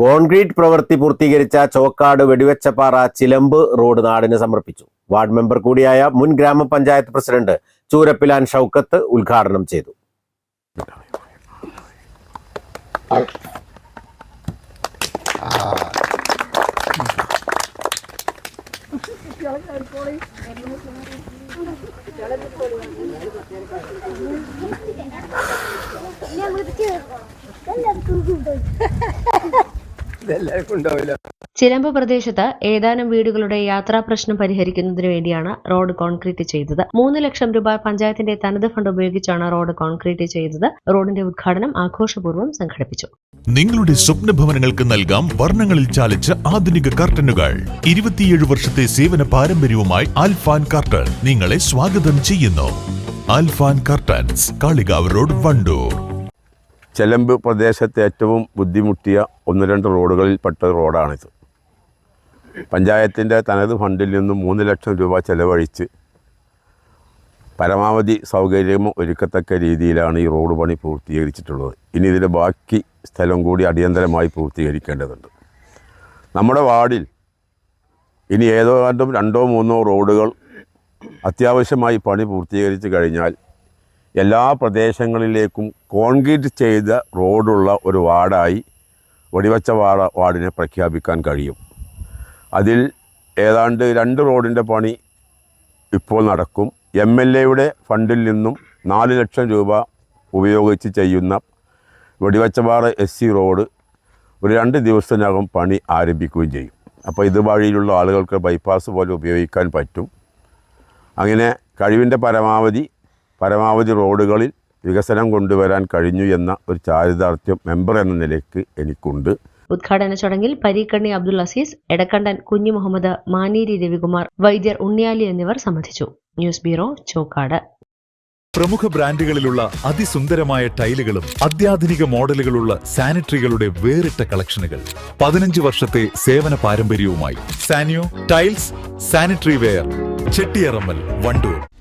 Concrete പ്രവൃത്തി പൂർത്തീകരിച്ച ചോക്കാട് വെടിവെച്ചപ്പാറ ചിലമ്പ് road നാടിന് സമർപ്പിച്ചു. വാർഡ് മെമ്പർ കൂടിയായ മുൻ ഗ്രാമപഞ്ചായത്ത് പ്രസിഡന്റ് ചൂരപ്പിലാൻ ഷൗക്കത്ത് ഉദ്ഘാടനം ചെയ്തു. ചിലമ്പ് പ്രദേശത്ത് ഏതാനും വീടുകളുടെ യാത്രാ പ്രശ്നം പരിഹരിക്കുന്നതിന് വേണ്ടിയാണ് റോഡ് കോൺക്രീറ്റ് ചെയ്തത്. മൂന്ന് ലക്ഷം രൂപ പഞ്ചായത്തിന്റെ തനത് ഫണ്ട് ഉപയോഗിച്ചാണ് റോഡ് കോൺക്രീറ്റ് ചെയ്തത്. റോഡിന്റെ ഉദ്ഘാടനം ആഘോഷപൂർവം സംഘടിപ്പിച്ചു. നിങ്ങളുടെ സ്വപ്ന ഭവനങ്ങൾക്ക് നൽകാം വർണങ്ങളിൽ ചാലിച്ച ആധുനിക കർട്ടനുകൾ. ഇരുപത്തിയേഴ് വർഷത്തെ സേവന പാരമ്പര്യവുമായി ആൽഫാൻ കർട്ടൻ നിങ്ങളെ സ്വാഗതം ചെയ്യുന്നു. Alfan curtains Kalikavu road Wandoor. ചെലമ്പ് പ്രദേശത്തെ ഏറ്റവും ബുദ്ധിമുട്ടിയ ഒന്ന് രണ്ട് റോഡുകളിൽപ്പെട്ട റോഡാണിത്. പഞ്ചായത്തിന്റെ തനത് ഫണ്ടിൽ നിന്നും മൂന്ന് ലക്ഷം രൂപ ചെലവഴിച്ച് പരമാവധി സൗകര്യം ഒരുക്കത്തക്ക രീതിയിലാണ് ഈ റോഡ് പണി പൂർത്തീകരിച്ചിട്ടുള്ളത്. ഇനി ഇതിന്റെ ബാക്കി സ്ഥലം കൂടി അടിയന്തരമായി പൂർത്തീകരിക്കേണ്ടതുണ്ട്. നമ്മുടെ വാർഡിൽ ഇനി ഏതോ രണ്ടോ മൂന്നോ റോഡുകൾ അത്യാവശ്യമായി പണി പൂർത്തീകരിച്ച് കഴിഞ്ഞാൽ എല്ലാ പ്രദേശങ്ങളിലേക്കും കോൺക്രീറ്റ് ചെയ്ത റോഡുള്ള ഒരു വാർഡായി വെടിവച്ച വാർഡ് വാർഡിനെ പ്രഖ്യാപിക്കാൻ കഴിയും. അതിൽ ഏതാണ്ട് രണ്ട് റോഡിന്റെ പണി ഇപ്പോൾ നടക്കും. എം എൽ എയുടെ ഫണ്ടിൽ നിന്നും നാല് ലക്ഷം രൂപ ഉപയോഗിച്ച് ചെയ്യുന്ന വെടിവച്ചപാറ എസ് സി റോഡ് ഒരു രണ്ട് ദിവസത്തിനകം പണി ആരംഭിക്കുകയും ചെയ്യും. അപ്പോൾ ഇതുവഴിയിലുള്ള ആളുകൾക്ക് ബൈപ്പാസ് പോലെ ഉപയോഗിക്കാൻ പറ്റും. അങ്ങനെ കഴിവിന്റെ പരമാവധി പരമാവധി റോഡുകളിൽ വികസനം കൊണ്ടുവരാൻ കഴിഞ്ഞു എന്ന ഒരു ചാരിതാർത്ഥ്യം മെമ്പർ എന്ന നിലയ്ക്ക് എനിക്കുണ്ട്. ഉദ്ഘാടന ചടങ്ങിൽ പരീക്കണ്ണി അബ്ദുൽ അസീസ് എടക്കണ്ടൻ കുഞ്ഞു മുഹമ്മദ് മാനേരി രവികുമാർ വൈദ്യർ ഉണ്ണിയാലി എന്നിവർ സംബന്ധിച്ചു. News bureau Chokkad. പ്രമുഖ ബ്രാൻഡുകളിലുള്ള അതിസുന്ദരമായ ടൈലുകളും അത്യാധുനിക മോഡലുകളുള്ള സാനിറ്ററികളുടെ വേറിട്ട കളക്ഷനുകൾ. പതിനഞ്ച് വർഷത്തെ സേവന പാരമ്പര്യവുമായി Sanyo tiles sanitary ware Chettiyarammal Wandoor.